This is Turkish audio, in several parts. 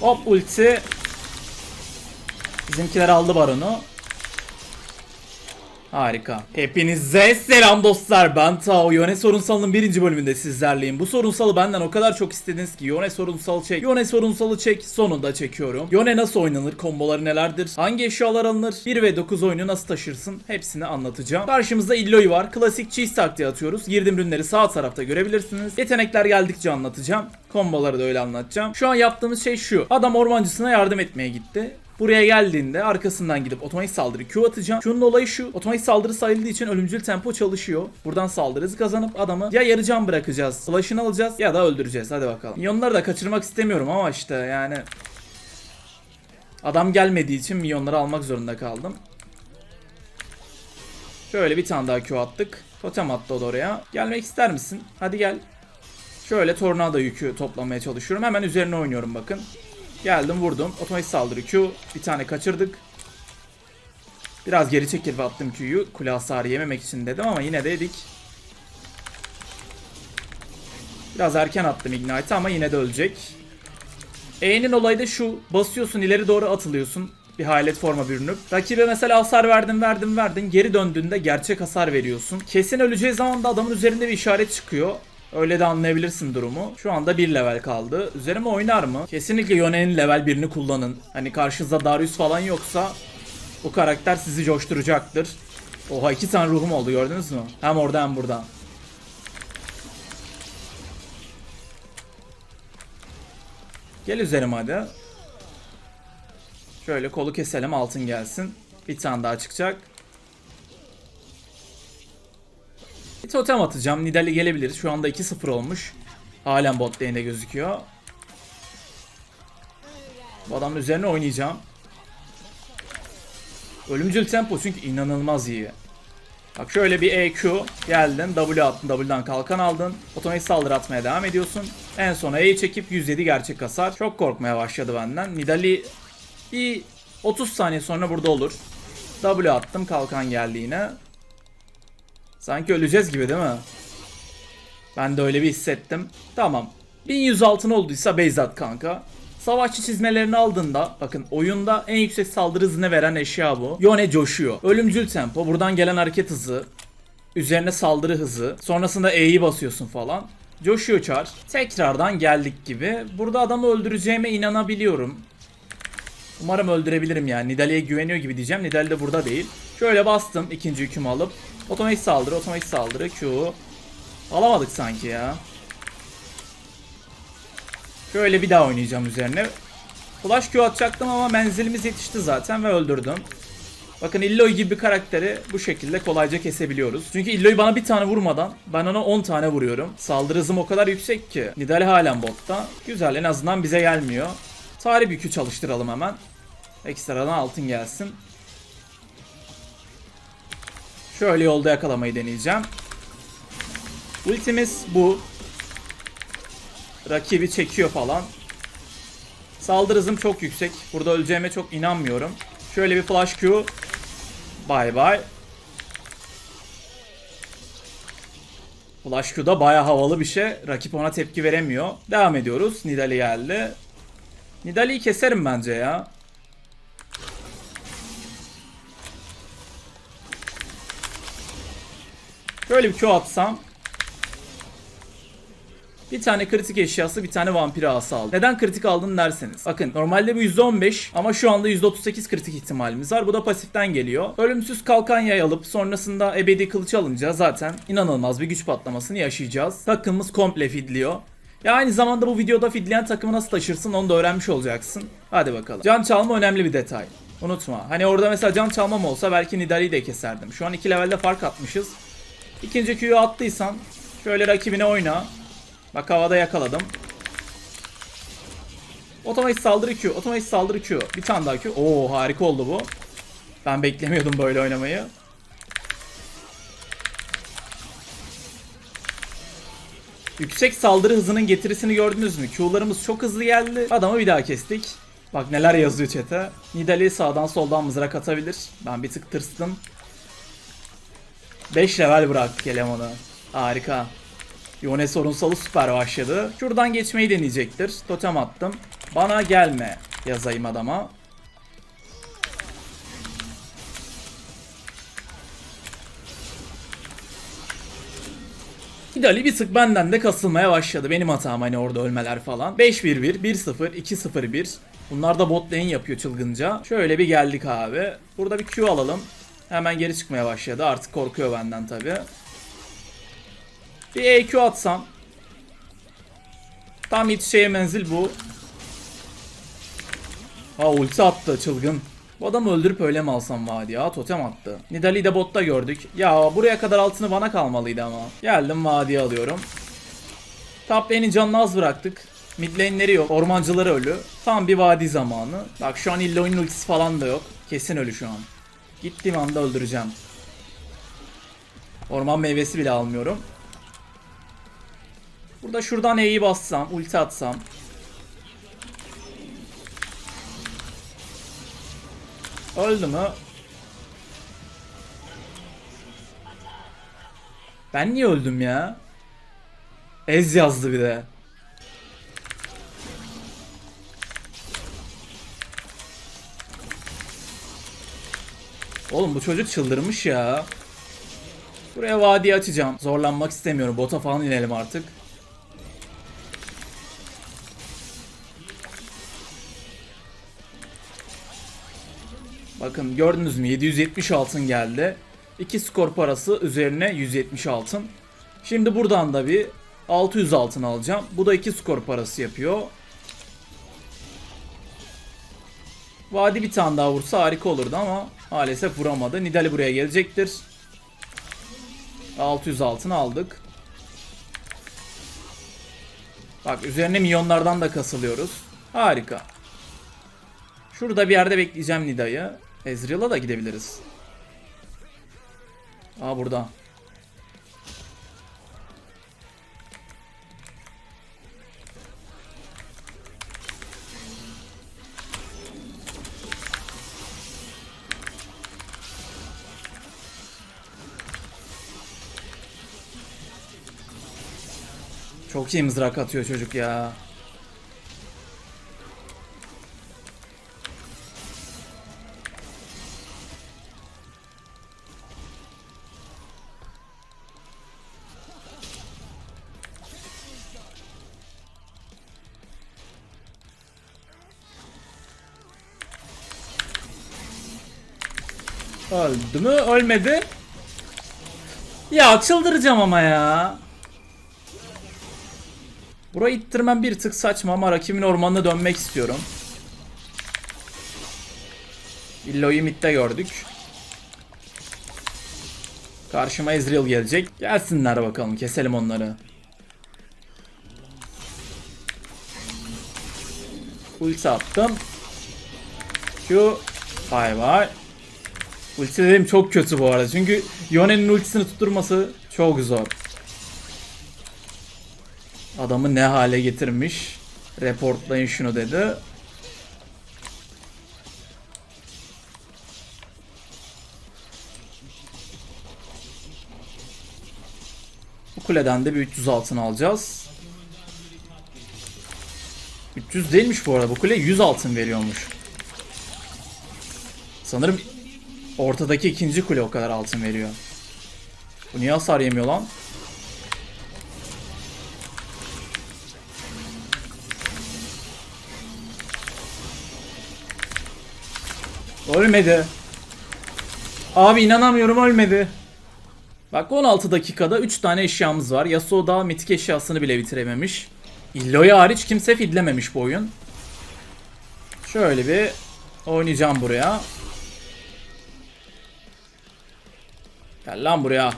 Hop ulti. Bizimkiler aldı baronu. Harika. Hepinize selam dostlar. Ben Tao. Yone sorunsalının birinci bölümünde sizlerleyim. Bu sorunsalı benden o kadar çok istediniz ki Yone sorunsalı çek. Yone sorunsalı çek. Sonunda çekiyorum. Yone nasıl oynanır? Komboları nelerdir? Hangi eşyalar alınır? 1 ve 9 oyunu nasıl taşırsın? Hepsini anlatacağım. Karşımızda Illoy var. Klasik cheese taktiği atıyoruz. Girdim ürünleri sağ tarafta görebilirsiniz. Yetenekler geldikçe anlatacağım. Komboları da öyle anlatacağım. Şu an yaptığımız şey şu. Adam ormancısına yardım etmeye gitti. Buraya geldiğinde arkasından gidip otomatik saldırı Q atacağım. Şunun olayı şu. Otomatik saldırı sayıldığı için ölümcül tempo çalışıyor. Buradan saldırı hızı kazanıp adamı ya yarı can bırakacağız. Flash'ını alacağız ya da öldüreceğiz. Hadi bakalım. Minyonları da kaçırmak istemiyorum ama işte yani. Adam gelmediği için minyonları almak zorunda kaldım. Şöyle bir tane daha Q attık. Totem attı o da oraya. Gelmek ister misin? Hadi gel. Şöyle tornado yükü toplamaya çalışıyorum. Hemen üzerine oynuyorum bakın. Geldim vurdum. Otomatik saldırı Q. Bir tane kaçırdık. Biraz geri çekilip attım Q'yu. Kule hasarı yememek için dedim ama yine de yedik. Biraz erken attım Ignite'ı ama yine de ölecek. E'nin olayı da şu. Basıyorsun ileri doğru atılıyorsun. Bir hayalet forma bürünüp. Rakibe mesela hasar verdin verdin verdin. Geri döndüğünde gerçek hasar veriyorsun. Kesin öleceği zaman da adamın üzerinde bir işaret çıkıyor. Öyle de anlayabilirsin durumu. Şu anda bir level kaldı. Üzerime oynar mı? Kesinlikle Yone'nin level birini kullanın. Hani karşınızda Darius falan yoksa bu karakter sizi coşturacaktır. Oha iki tane ruhum oldu gördünüz mü? Hem orada hem buradan. Gel üzerime hadi. Şöyle kolu keselim altın gelsin. Bir tane daha çıkacak. Totem atacağım. Nidali gelebilir. Şu anda 2-0 olmuş. Halen bot lane'de gözüküyor. Bu adamın üzerine oynayacağım. Ölümcül tempo çünkü inanılmaz iyi. Bak şöyle bir EQ geldin W attın W'dan kalkan aldın otomatik saldırı atmaya devam ediyorsun en sona E'yi çekip 107 gerçek hasar çok korkmaya başladı benden Nidali bir 30 saniye sonra burada olur W attım kalkan geldi yine Sanki öleceğiz gibi değil mi? Ben de öyle bir hissettim. Tamam. 1100 altın olduysa base at kanka. Savaşçı çizmelerini aldığında bakın oyunda en yüksek saldırı hızını veren eşya bu. Yone coşuyor. Ölümcül tempo. Buradan gelen hareket hızı. Üzerine saldırı hızı. Sonrasında E'yi basıyorsun falan. Coşuyor çar. Tekrardan geldik gibi. Burada adamı öldüreceğime inanabiliyorum. Umarım öldürebilirim yani. Nidalee'ye güveniyor gibi diyeceğim. Nidale de burada değil. Şöyle bastım ikinci hükümü alıp. Otomatik saldırı, otomatik saldırı, Q. Alamadık sanki ya. Şöyle bir daha oynayacağım üzerine. Flash Q atacaktım ama menzilimiz yetişti zaten ve öldürdüm. Bakın Illoy gibi bir karakteri bu şekilde kolayca kesebiliyoruz. Çünkü Illoy bana bir tane vurmadan ben ona 10 tane vuruyorum. Saldırı hızım o kadar yüksek ki. Nidale halen botta. Güzel en azından bize gelmiyor. Tarih yükü çalıştıralım hemen. Ekstradan altın gelsin. Şöyle yolda yakalamayı deneyeceğim. Ultimiz bu. Rakibi çekiyor falan. Saldırı hızım çok yüksek. Burada öleceğime çok inanmıyorum. Şöyle bir flash Q. Bye bye. Flash Q da baya havalı bir şey. Rakip ona tepki veremiyor. Devam ediyoruz. Nidali geldi. Nidalee'yi keserim bence ya. Böyle bir Q atsam. Bir tane kritik eşyası bir tane vampir ağası aldım. Neden kritik aldın derseniz. Bakın normalde bu %15 ama şu anda %38 kritik ihtimalimiz var. Bu da pasiften geliyor. Ölümsüz kalkan yay alıp sonrasında ebedi kılıç alınca zaten inanılmaz bir güç patlamasını yaşayacağız. Takımımız komple fidliyor. Ya aynı zamanda bu videoda fidleyen takımı nasıl taşırsın onu da öğrenmiş olacaksın. Hadi bakalım. Can çalma önemli bir detay. Unutma. Hani orada mesela can çalmam olsa belki Nidalee'yi de keserdim. Şu an iki levelde fark atmışız. İkinci Q'yu attıysan şöyle rakibine oyna. Bak havada yakaladım. Otomatik saldırı Q. Otomatik saldırı Q. Bir tane daha Q. Oo harika oldu bu. Ben beklemiyordum böyle oynamayı. Yüksek saldırı hızının getirisini gördünüz mü? Q'larımız çok hızlı geldi. Adamı bir daha kestik. Bak neler yazıyor chat'e. Nidali sağdan soldan mızrak atabilir. Ben bir tık tırstım. 5 level bıraktık elemanı. Harika. Yone sorunsalı süper başladı. Şuradan geçmeyi deneyecektir. Totem attım. Bana gelme yazayım adama. Hidali bir tık benden de kasılmaya başladı. Benim hatam hani orada ölmeler falan. 5-1-1, 1-0, 2-0-1. Bunlar da bot lane yapıyor çılgınca. Şöyle bir geldik abi. Burada bir Q alalım. Hemen geri çıkmaya başladı. Artık korkuyor benden tabi. Bir EQ atsam. Tam yetişeceği menzil bu. Ha ulti attı çılgın. Bu adamı öldürüp öyle mi alsam vadi ya? Totem attı. Nidalee'yi de botta gördük. Ya buraya kadar altını bana kalmalıydı ama. Geldim vadiye alıyorum. Top lane'in canını az bıraktık. Mid lane'leri yok. Ormancıları ölü. Tam bir vadi zamanı. Bak şu an Illoy'un ultisi falan da yok. Kesin ölü şu an. Gittiğim anda öldüreceğim. Orman meyvesi bile almıyorum. Burada şuradan E'yi bassam, ulti atsam. Öldü mü? Ben niye öldüm ya? Ez yazdı bir de. Oğlum bu çocuk çıldırmış ya. Buraya vadi açacağım. Zorlanmak istemiyorum. Bota falan inelim artık. Bakın gördünüz mü 770 altın geldi. 2 skor parası üzerine 170 altın. Şimdi buradan da bir 600 altın alacağım. Bu da 2 skor parası yapıyor. Vadi bir tane daha vursa harika olurdu ama maalesef vuramadı. Nidali buraya gelecektir. 600 altın aldık. Bak üzerine milyonlardan da kasılıyoruz. Harika. Şurada bir yerde bekleyeceğim Nida'yı. Ezreal'a da gidebiliriz. Aa burada. Çok iyi mızrak atıyor çocuk ya. Öldü mü? Ölmedi. Ya çıldıracağım ama ya. Burayı ittirmem bir tık saçma ama rakibin ormanına dönmek istiyorum. Illo'yu midde gördük. Karşıma Ezreal gelecek. Gelsinler bakalım keselim onları. Ulti attım. Q. Bay bay. Ulti dediğim çok kötü bu arada. Çünkü Yone'nin ultisini tutturması çok zor. Adamı ne hale getirmiş. Reportlayın şunu dedi. Bu kuleden de bir 300 altın alacağız. 300 değilmiş bu arada. Bu kule 100 altın veriyormuş. Sanırım ortadaki ikinci kule o kadar altın veriyor. Bu niye hasar yemiyor lan? Ölmedi. Abi inanamıyorum ölmedi. Bak 16 dakikada 3 tane eşyamız var. Yasuo daha mitik eşyasını bile bitirememiş. Illo'ya hariç kimse fidlememiş bu oyun. Şöyle bir oynayacağım buraya. Gel lan buraya.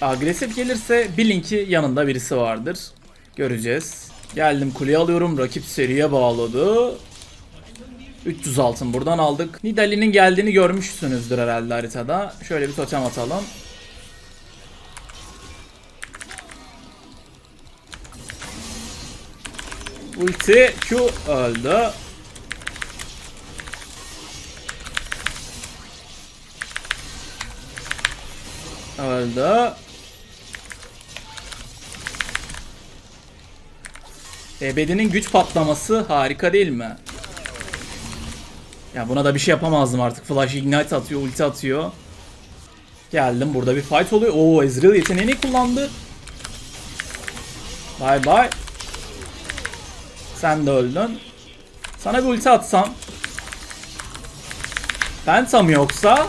Agresif gelirse bilin ki yanında birisi vardır. Göreceğiz. Geldim kuleyi alıyorum. Rakip seriye bağladı. 300 altın buradan aldık. Nidalee'nin geldiğini görmüşsünüzdür herhalde haritada. Şöyle bir totem atalım. Ulti Q öldü. Öldü. Ebedi'nin güç patlaması harika değil mi? Ya buna da bir şey yapamazdım artık. Flash Ignite atıyor, ulti atıyor. Geldim burada bir fight oluyor. Oo Ezreal yeteneğini kullandı. Bye bye. Sen de öldün. Sana bir ulti atsam. Mı yoksa?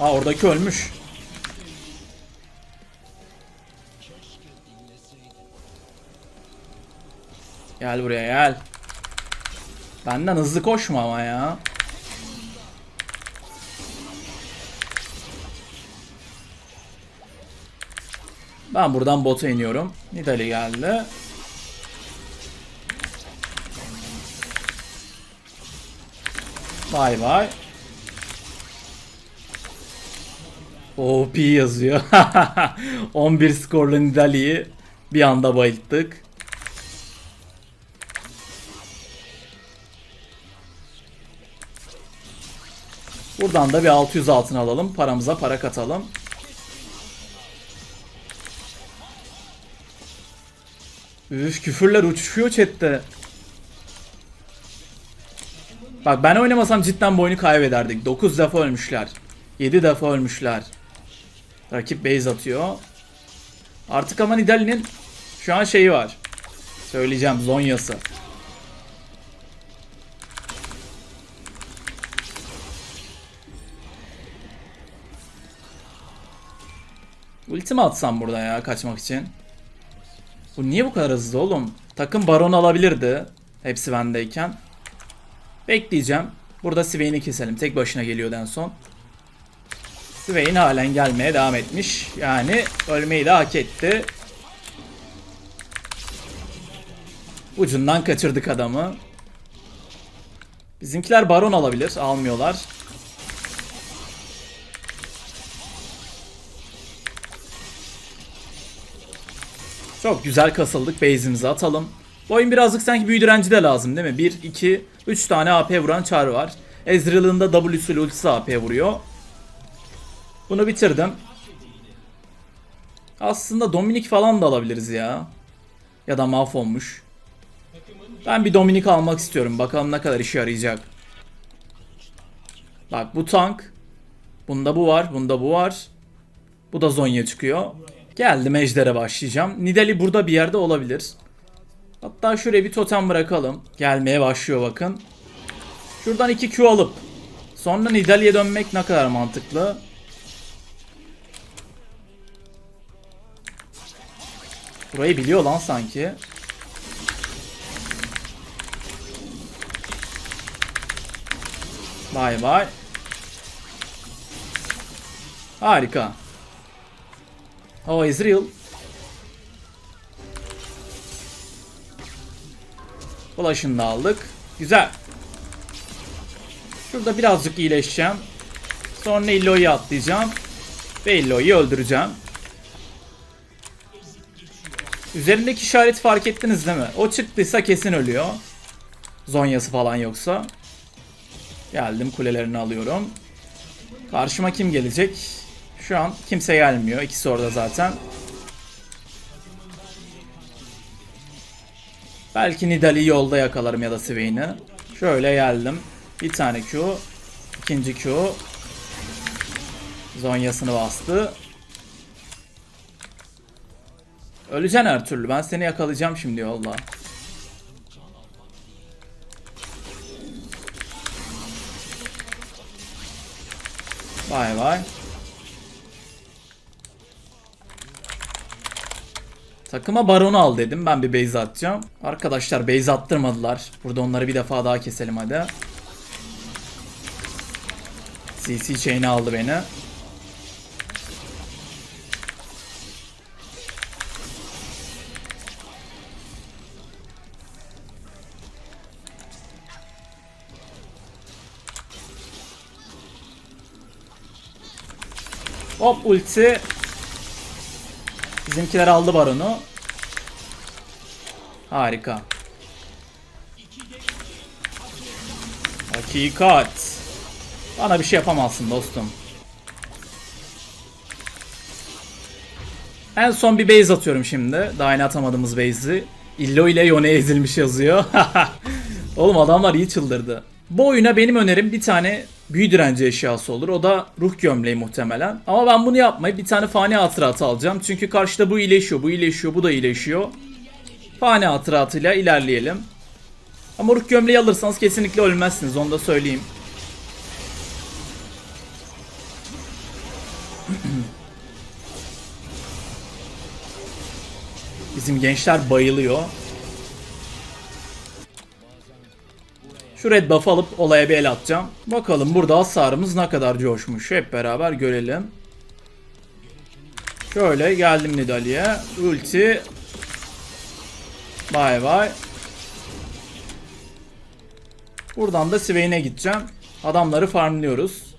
Aa oradaki ölmüş. Gel buraya gel. Benden hızlı koşma ama ya. Ben buradan bota iniyorum. Nidali geldi. Bay bay. OP yazıyor. 11 skorlu Nidalee'yi bir anda bayılttık. Buradan da bir 600 altın alalım. Paramıza para katalım. Üf küfürler uçuşuyor chatte. Bak ben oynamasam cidden bu oyunu kaybederdik. 9 defa ölmüşler. 7 defa ölmüşler. Rakip base atıyor. Artık ama Nidalee'nin şu an şeyi var. Söyleyeceğim Zonya'sı. Ulti mi atsam burada ya kaçmak için? Bu niye bu kadar hızlı oğlum? Takım baron alabilirdi. Hepsi bendeyken. Bekleyeceğim. Burada Swain'i keselim. Tek başına geliyordu en son. Swain halen gelmeye devam etmiş. Yani ölmeyi de hak etti. Ucundan kaçırdık adamı. Bizimkiler baron alabilir. Almıyorlar. Çok güzel kasıldık. Base'imizi atalım. Bu oyun birazcık sanki büyü direnci de lazım değil mi? 1, 2, 3 tane AP vuran çar var. Ezreal'ın da W'su ile ultisi AP vuruyor. Bunu bitirdim. Aslında Dominik falan da alabiliriz ya. Ya da mahvolmuş. Ben bir Dominik almak istiyorum. Bakalım ne kadar işe yarayacak. Bak bu tank. Bunda bu var. Bunda bu var. Bu da Zonya çıkıyor. Geldim Ejder'e başlayacağım. Nidali burada bir yerde olabilir. Hatta şuraya bir totem bırakalım. Gelmeye başlıyor bakın. Şuradan 2 Q alıp sonra Nidalee'ye dönmek ne kadar mantıklı. Burayı biliyor lan sanki. Bay bay. Harika. O Ezreal. Flash'ını da aldık. Güzel. Şurada birazcık iyileşeceğim. Sonra Illo'yu atlayacağım. Ve Illo'yu öldüreceğim. Üzerindeki işareti fark ettiniz değil mi? O çıktıysa kesin ölüyor. Zonyası falan yoksa. Geldim kulelerini alıyorum. Karşıma kim gelecek? Şu an kimse gelmiyor. İkisi orada zaten. Belki Nidalee'yi yolda yakalarım ya da Swain'i. Şöyle geldim. Bir tane Q. ikinci Q. Zonyasını bastı. Öleceksin her türlü. Ben seni yakalayacağım şimdi yolda. Vay vay. Takıma baronu al dedim. Ben bir base atacağım. Arkadaşlar base attırmadılar. Burada onları bir defa daha keselim hadi. CC chain'i aldı beni. Hop ulti. Bizimkiler aldı baronu. Harika. Hakikat. Bana bir şey yapamazsın dostum. En son bir base atıyorum şimdi. Daha yeni atamadığımız base'i. Illo ile Yone ezilmiş yazıyor. Oğlum adamlar iyi çıldırdı. Bu oyuna benim önerim bir tane büyü direnci eşyası olur. O da ruh gömleği muhtemelen. Ama ben bunu yapmayıp bir tane fani hatıratı alacağım. Çünkü karşıda bu iyileşiyor, bu iyileşiyor, bu da iyileşiyor. Fani hatıratıyla ilerleyelim. Ama ruh gömleği alırsanız kesinlikle ölmezsiniz onu da söyleyeyim. Bizim gençler bayılıyor. Şu red buff alıp olaya bir el atacağım. Bakalım burada hasarımız ne kadar coşmuş. Hep beraber görelim. Şöyle geldim Nidalee'ye. Ulti. Bay bay. Buradan da Swain'e gideceğim. Adamları farmlıyoruz.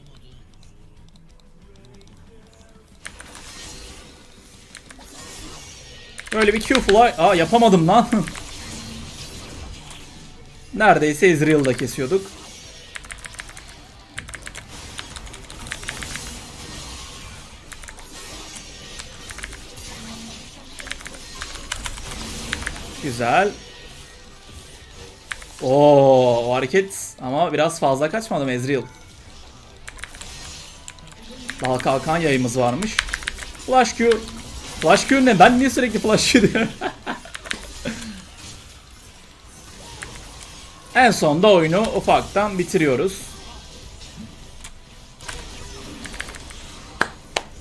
Böyle bir Q-Fly. Aa yapamadım lan. Neredeyse Ezreal'da kesiyorduk. Güzel. Oo, o hareket ama biraz fazla kaçmadım Ezreal. Dal kalkan yayımız varmış. Flash Q. Flash Q ne? Ben niye sürekli Flash Q diyorum? en sonda oyunu ufaktan bitiriyoruz.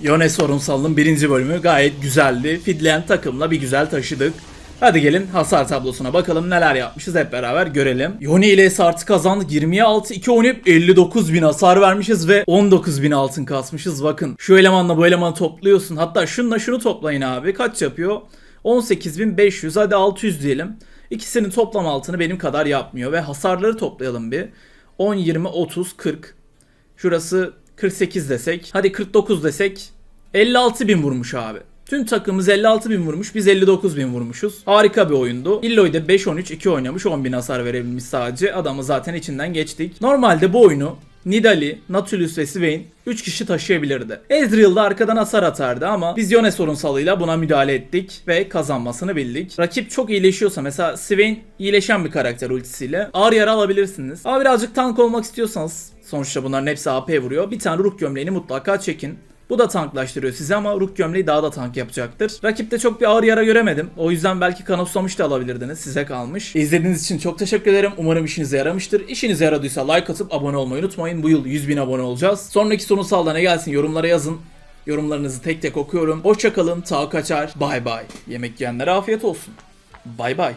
Yone sorunsalının birinci bölümü gayet güzeldi. Fidleyen takımla bir güzel taşıdık. Hadi gelin hasar tablosuna bakalım neler yapmışız hep beraber görelim. Yone ile artı kazandık 20'ye 6 2 oynayıp 59 bin hasar vermişiz ve 19 bin altın kasmışız. Bakın şu elemanla bu elemanı topluyorsun. Hatta şununla şunu toplayın abi. Kaç yapıyor? 18.500 hadi 600 diyelim. İkisinin toplam altını benim kadar yapmıyor ve hasarları toplayalım bir. 10, 20, 30, 40. Şurası 48 desek. Hadi 49 desek. 56 bin vurmuş abi. Tüm takımımız 56 bin vurmuş. Biz 59 bin vurmuşuz. Harika bir oyundu. Illoy da 5-13-2 oynamış. 10 bin hasar verebilmiş sadece. Adamı zaten içinden geçtik. Normalde bu oyunu Nidali, Nautilus ve Swain 3 kişi taşıyabilirdi. Ezreal da arkadan hasar atardı ama biz Yone sorunsalıyla buna müdahale ettik ve kazanmasını bildik. Rakip çok iyileşiyorsa mesela Swain iyileşen bir karakter ultisiyle ağır yara alabilirsiniz. Ama birazcık tank olmak istiyorsanız sonuçta bunların hepsi AP vuruyor. Bir tane ruh gömleğini mutlaka çekin. Bu da tanklaştırıyor sizi ama Rook gömleği daha da tank yapacaktır. Rakipte çok bir ağır yara göremedim. O yüzden belki kanıtsamış da alabilirdiniz. Size kalmış. İzlediğiniz için çok teşekkür ederim. Umarım işinize yaramıştır. İşinize yaradıysa like atıp abone olmayı unutmayın. Bu yıl 100 bin abone olacağız. Sonraki sorunsalda ne gelsin yorumlara yazın. Yorumlarınızı tek tek okuyorum. Hoşçakalın. Ta kaçar. Bay bay. Yemek yiyenlere afiyet olsun. Bay bay.